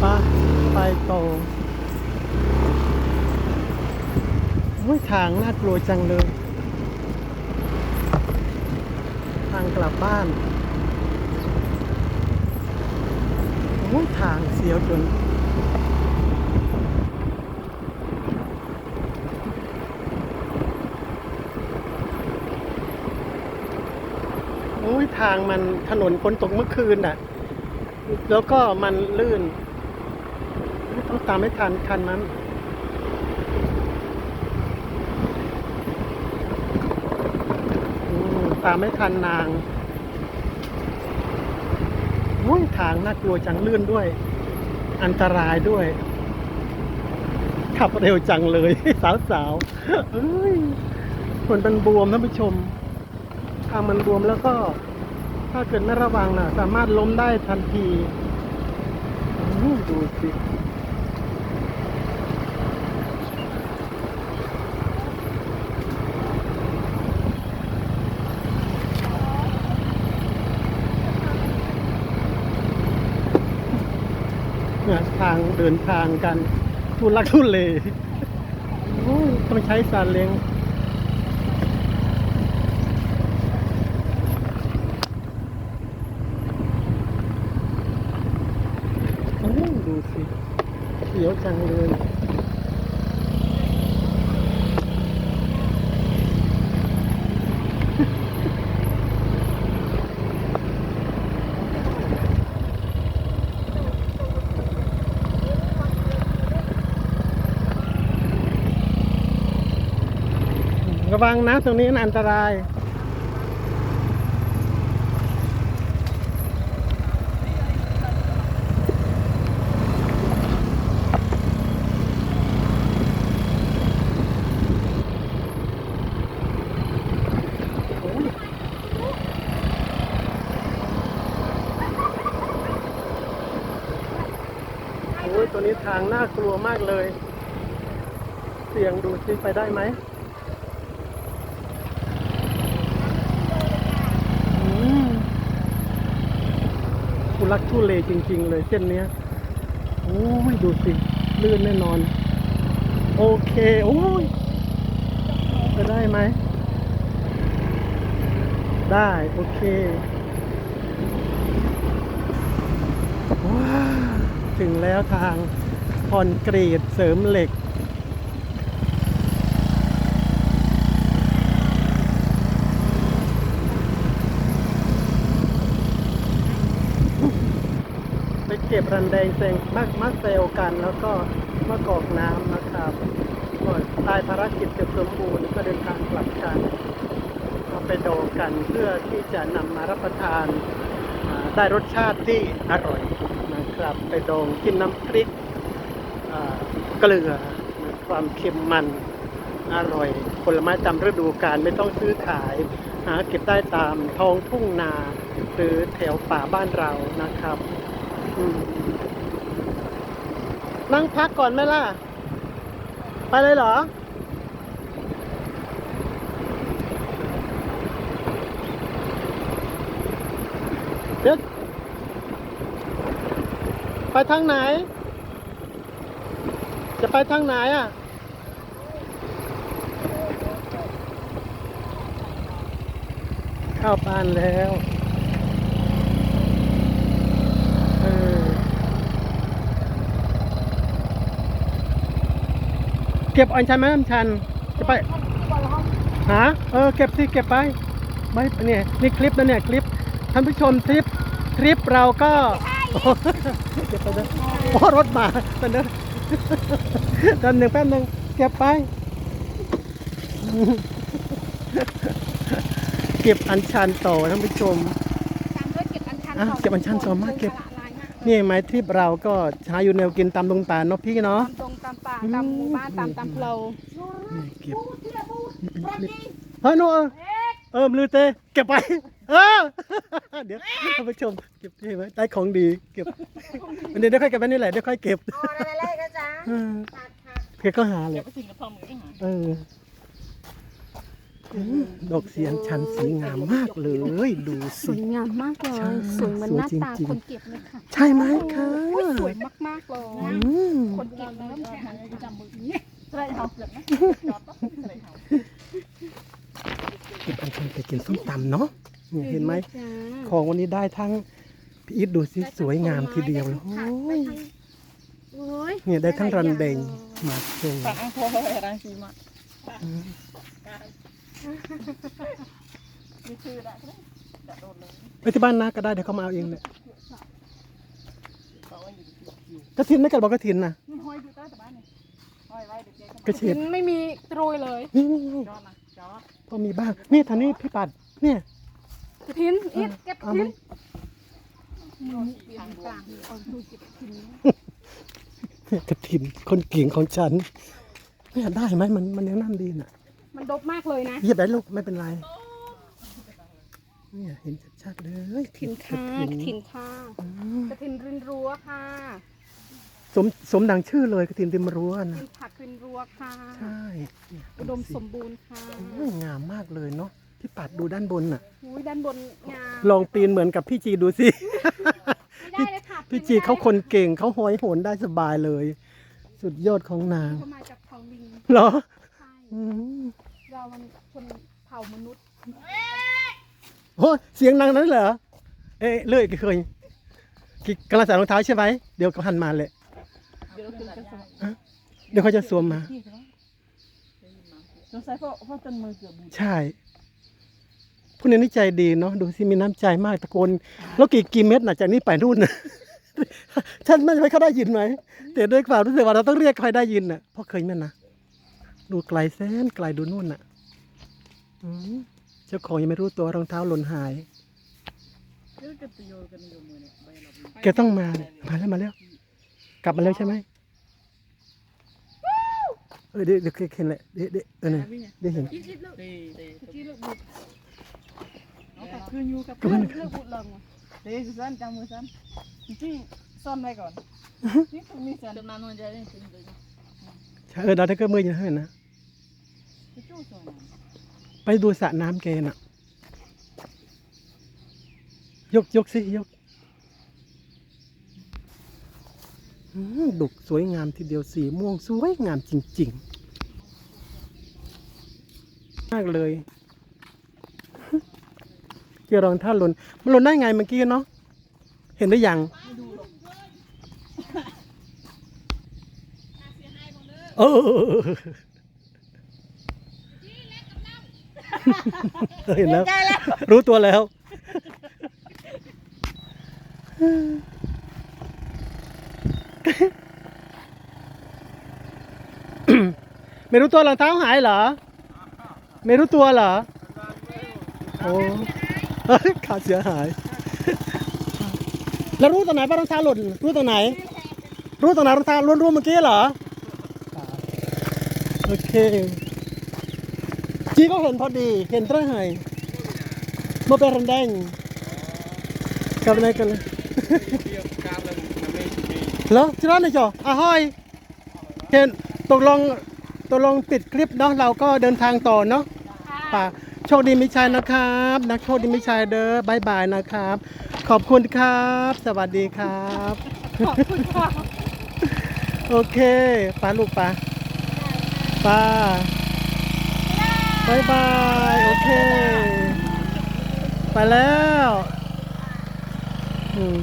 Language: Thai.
ไปไปต่อโอ้ยทางน่ากลัวจังเลย ทางกลับบ้านโอ้ยทางเสียวจนโอ้ยทางมันถนนฝนตกเมื่อคืนน่ะ แล้วก็มันลื่น ต้องตามไม่ทันคันนั้นตามไม่ทันนางโอ้ยทางน่ากลัวจังลื่นด้วย อันตรายด้วย ขับเร็วจังเลย สาวๆเอ้ยคนมันบวมท่านผู้ชม ทางมันบวมแล้วก็ ถ้าเกิดไม่ระวังนะสามารถล้มได้ทันที ดูสิ ทางเดินทางกันทุลักทุเลต้องใช้ซาเล้งโอ้ยดูสิเขียวจังเลย ระวังนะตรงนี้อันตรายโอ้ยตัวนี้ทางน่ากลัวมากเลย เสียงดูซิไปได้ไหม อืมทุ ลักทุเลจริง ๆ เลยเส้นเนี้ยโอ้ยดูสิลื่นแน่นอน โอเค โอ้ยจะได้ไหม ได้ โอเค ว้า ถึงแล้วทางคอนกรีตเสริมเหล็ก ไปเก็บ รันแดงเซงมากมาเซลกัน แล้วก็มากอกน้ำนะครับก็ตายภารกิจเกือบสมบูรณ์ก็เดินทางกลับกันก็ไปโดกันเพื่อที่จะนำมารับประทานได้รสชาติที่อร่อยนะครับไปดองกินน้ำพริกเกลือความเค็มมันอร่อยผลไม้ตามฤดูกาลไม่ต้องซื้อขายหาเก็บได้ตามท้องทุ่งนา หรือแถวป่าบ้านเรานะครับ นั่งพักก่อนไหมล่ะ ไปเลยเหรอ เดี๋ยวไปทางไหน จะไปทางไหนอะเข้าบ้านแล้ว เออ เก็บอันชันไหมอันชันจะไปหาเออเก็บสิเก็บไปไม่เนี่ยนี่คลิปนะเนี่ยคลิปท่านผู้ชมทริปทริปเราก็โอ้เก็บไปเลยโอ้รถมาตอนนั้นตอนหนึ่งแป๊บหนึ่งเก็บไป เก็บอัญชันต่อท่านผู้ชมตามด้วยเก็บอัญชันอะต่เก็บอัญชันต่อมาเก็บลายมาก นี่ไหมทริปเราก็หาอยู่แนวกินตามตรงตาลเนาะพี่เนาะตามตรงตามป่าตามหมู่บ้านตามตามเพลานี่เก็บนี่เป็นคลิปเฮ้ยหนูเออเออมลือเตเก็บไป เออ เดี๋ยวท่านผู้ชมเก็บที่ไว้ได้ของดีเก็บเดี๋ยวเดี๋ยวค่อยเก็บไว้นี่แหละเดี๋ยวค่อยเก็บเอาอะไรแรกนะจ๊ะเออผักค่ะเพื่อก็หาเลยไปถึงกระพอมือหาเอออืม ดอกเสียนชันสีงามมากเลย ดูสสิ วยงามมากเลใช่ย สวยเหมือนสวยหน้าตาจริงๆคนเก็บเลยค่ะใช่ไหมคะอุ้ยสวยมากๆเลยอืมคนเก่งเริ่มแข่งจำมือนี้ใส่เฮาเกือบนะจอดต้องใส่เฮาเก็บอันชันไปกินส้มตำเนาะเนี่ยเห็นไหมของวันนี้ได้ทั้งพี่อีทดูสิสวยงามทีเดียวเลยโอ้ยโอ้ยเนี่ยได้ทั้งรันเดงมาโชว์ฝากอังโครังสีมาอื มนี่คือละจะโดนเลยไปที่บ้านนาก็ได้เดี๋ยวเขามาเอาเองเลยเขาว่าอยู่อยู่กระถินไม่กันบอกกระถินนะนี่ห้อยอยู่ใต้ตะบ้านนี่ห้อยไว้เดี๋ยวเจ๊กระเฉดไม่มีตรยเลยนี่นี่นี่จอดนะจอพอมีบ้างนี่ทางนี้พี่ปัดเนี่ยกระทินอีทเก็บกระไหมทินมือเปลี่นกลางเอาดูเก็บกระทินเนี่ยกระถินคนเก่งของฉัน เนี่ยได้ไหมมันมันยังนั่นดีน่ะ มันดกมากเลยนะ เหยียบได้ลูกไม่เป็นไรเนี่ยเห็นชัดๆเลยถิ่นค่ากระระถิถินนค่ะอืมกระถินรินรั้วค่ะสมสมดังชื่อเลยกระถินริมรั้วกระนะถินผักรินรั้วค่ะ ใช่เนี่ยอุดมสมบูรณ์ค่ะโอ้ยงามมากเลยเนาะพี่ปัดดูด้านบนน่ะ อุ้ยด้านบนงาม ลองปีนเหมือนกับพี่จีดูสิ ไม่ได้เลยค่ะพี่จีเขาคนเก่งเขาหอยโหนได้สบายเลย สุดยอดของนาง เขามาจาก เขาลิงเหรอใช่อืมเรามันคนเผ่ามนุษย์โอ้เสียงนางนั้นเหรอ เอ๊ะเลื่อยเคยกิกำลังใส่รองเท้าใช่ไหมเดี๋ยวก็หันมาเลยเดี๋ยวคือจะสเดี๋ยวเขาจะสวมมาสงสัยเพราะเพราะจนมือเกือบบูดใช่พวกนี้นี่ใจดีเนาะดูสิมีน้ำใจมากตะโกนแล้วกี่กี่เม็ดน่ะจากนี้ไปนู่นน่ะ ฉันไม่ไม่เขาได้ยินไหมแต่ด้วยความรู้สึกว่าเราต้องเรียกใครได้ยินน่ะเพราะเคยแม่นนะ ดูไกลแสนไกลดูนู่นน่ะเจ้าของยังไม่รู้ตัวรองเท้าหล่นหายเดี๋ยวจะไปโยนกันอยู่เลยแกต้องมาเนี่ยมาแล้วมาแล้ว กลับมาแล้วใช่ไหมเออเดี๋ยวเดี๋ยวแกเห็นแหละเดี๋ยวเดี๋ยวเออเนี่ยเดี๋ยวเห็นอีกอีกลูกดีดีที่เอกบุตรเอาแต่คืนอยู่กับก็เพื่มัอนเลือกบุญลงเดี๋ยวสั้นจังมือสั้นที่ซ่อนไว้ก่อนนี่คือมีสั้นจะนานวันใจนี่คือเลยใช่เออดาวเทเกอร์มือยังให้นะจะจู้สวยนะ ไปดูสระน้ำแกน่ะ ยกยกสิ ยกอืมดุกสวยงามทีเดียวสีม่วงสวยงามจริง ๆ มากเลยเกี่ยวรองเท้าหล่นมันหล่นได้ไงเมื่อกี้เนาะเห็นได้ยังเออ เห็นแล้ว รู้ตัวแล้ว ไม่รู้ตัวรองเท้าหายเหรอ ไม่รู้ตัวเหรอ โอ้ขาดเสียหาย แล้วรู้ตอนไหนว่ารองเท้าหล่น รู้ตอนไหน รู้ตอนไหนรองเท้าหล่นรู้เมื่อกี้เหรอ โอเค จีก็เห็นพอดี เห็นตระหายโมเป็นรันแดงกลับไปไหนกันเลยเหรอจิรันเลยจ่ออะห้อยเห็นตกลงตกลงปิดคลิปเนาะเราก็เดินทางต่อเนาะป่าโชคดีมิชัยนะครับนักโชคดีมิชัยเด้อบายบายนะครับ ขอบคุณครับ สวัสดีครับขอบคุณค่ะโอเคป้าลูกป้าป้า บายบาย โอเค ไปแล้ว อืม